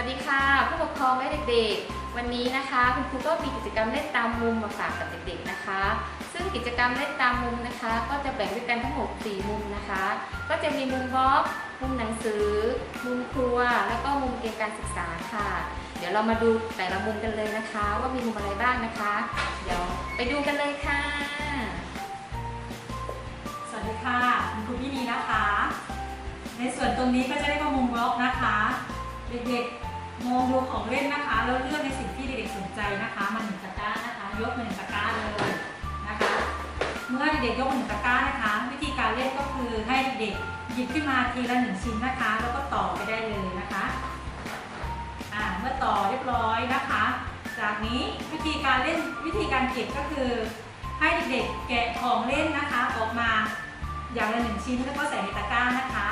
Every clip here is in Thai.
วัสดีค่ะ ผู้ปกครองและเด็กๆ วันนี้นะคะ คุณครูก็มีกิจกรรมเล่นตามมุมมาฝากกับเด็กๆนะคะ ซึ่งกิจกรรมเล่นตามมุมนะคะ ก็จะแบ่งด้วยกันทั้งหมด4มุมนะคะ ก็จะมีมุมบล็อกมุมหนังสือ มุมครัว แล้วก็มุมเกมการศึกษาค่ะ เดี๋ยวเรามาดูแต่ละมุมกันเลยนะคะ ว่ามีมุมอะไรบ้างนะคะ เดี๋ยวไปดูกันเลยค่ะ สวัสดีค่ะคุณครูพี่นีนะคะ ในส่วนตรงนี้ก็จะเรียกว่ามุมบล็อกนะคะ เด็กๆ มองดูของเล่นนะคะ แล้วเลือกในสิ่งที่เด็กๆสนใจนะคะมาหนึ่งตะกร้านะคะ ยกมาหนึ่งตะกร้าเลยนะคะ เมื่อเด็กๆยกหนึ่งตะกร้านะคะ วิธีการเล่นก็คือให้เด็กๆหยิบขึ้นมาทีละหนึ่งชิ้นนะคะ แล้วก็ต่อไปได้เลยนะคะอ่าเมื่อต่อเรียบร้อยนะคะ จากนี้วิธีการเล่นวิธีการเก็บก็คือ ให้เด็กๆแกะของเล่นนะคะ ออกมาอย่างละหนึ่งชิ้นแล้วก็ใส่ในตะกร้านะคะ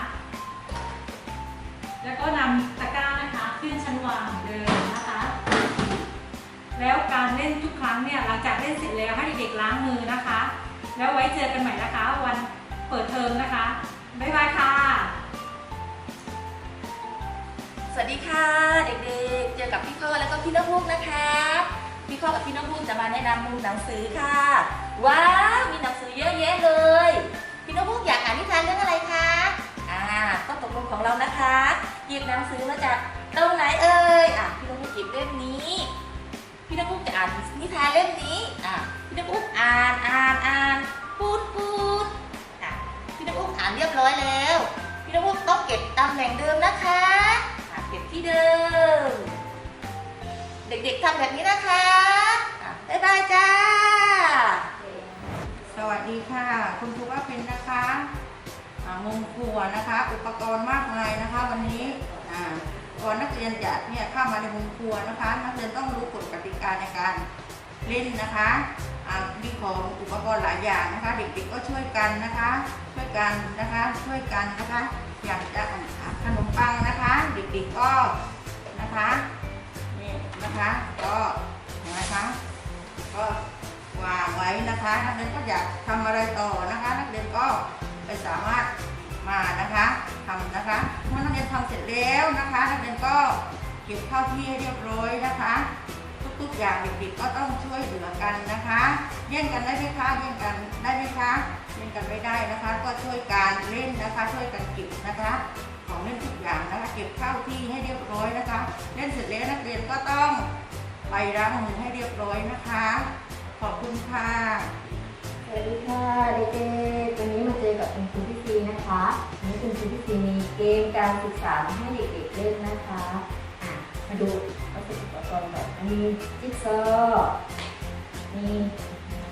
การเล่นทุกครั้งเนี่ยหลังจากเล่นเสร็จแล้วให้เด็กๆล้างมือนะคะ แล้วไว้เจอกันใหม่นะคะ วันเปิดเทอมนะคะ บ๊ายบายค่ะ สวัสดีค่ะเด็กๆ เจอกับพี่ข้อแล้วก็พี่น้องพุกนะคะ พี่ข้อกับพี่น้องพุกจะมาแนะนำมุมหนังสือค่ะ ว้าวมีหนังสือเยอะแยะเลย พี่น้องพุกอยากอ่านนิทานเรื่องอะไรคะอ่าก็ตกลงของเรานะคะหยิบหนังสือมาจากตรงไหนเอ่ยอะพี่น้องพุกหยิบเล่มนี้ พี่น้องพุกจะอ่านนิทานเล่มนี้อะพี่น้องพุกอ่านอ่านอ่านพูดพูดอะพี่น้องพุกอ่านเรียบร้อยแล้ว พี่น้องพุกต้องเก็บตามแหล่งเดิมนะคะอะเก็บที่เดิม เด็กๆทำแบบนี้นะคะอะบ๊ายบายจ้า สวัสดีค่ะ คุณครูว่าเป็นนะคะอ่ามุมครัวนะคะ อุปกรณ์มากมายนะคะ วันนี้อ่าก่อนนักเรียนจะเนี่ยเข้ามาในมุมครัวนะคะ นักเรียนต้องรู้กฎ ในการเล่นนะคะมีของอุปกรณ์หลายอย่างนะคะ เด็กๆก็ช่วยกันนะคะ ช่วยกันนะคะ ช่วยกันนะคะ อยางจะขนมปังนะคะ เด็กๆก็นะคะนี่นะคะก็นะคะ ก็วางไว้นะคะนักเรียนก็อยากทำอะไรต่อนะคะ นักเรียนก็ไปสามารถมานะคะทำนะคะเมื่อนักเรียนทำเสร็จแล้วนะคะ นักเรียนก็เก็บเข้าที่ให้เรียบร้อยนะคะ อย่างเด็กๆก็ต้องช่วยเหลือกันนะคะ แย่งกันได้ไหมคะแย่งกันได้ไหมคะแย่งกันไม่ได้นะคะ ก็ช่วยกันเล่นนะคะ ช่วยกันเก็บนะคะของเล่นทุกอย่างนะคะเก็บเข้าที่ให้เรียบร้อยนะคะ เล่นเสร็จแล้วนักเรียนก็ต้องไปล้างมือให้เรียบร้อยนะคะ ขอบคุณค่ะสวัสดีค่ะเด็กๆวันนี้มาเจอกับคุณครูพี่ซีนะคะวันนี้คุณครูพี่ซีมีเกมการศึกษาให้เด็กๆเล่นนะคะ มาดูวัสดุอุปกรณ์ก่อนมีจิ๊กซอว์มี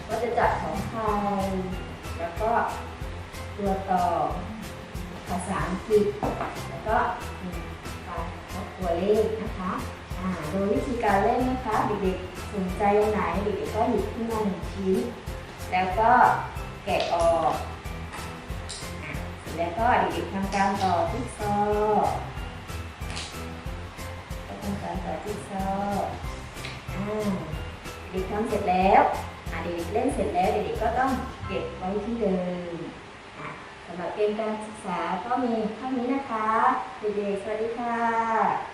วัสจักรของไทยแล้วก็ตัวต่อภาษาอังกฤษแล้วก็มีการทบตัวเลขนะคะอ่าโดยวิธีการเล่นนะคะเด็กๆสนใจอันไหนเด็กๆก็หยิบขึ้นมาหนึ่งชิ้น แล้วก็แกะออก แล้วก็เด็กๆทำการต่อจิ๊กซอ ก็ทำการต่อจิ๊กซอว์เด็กทำเสร็จแล้วเด็กเล่นเสร็จแล้วเด็กก็ต้องเก็บไว้ที่เดิมสำหรับเกมการศึกษาก็มีเท่านี้นะคะ เด็กๆสวัสดีค่ะ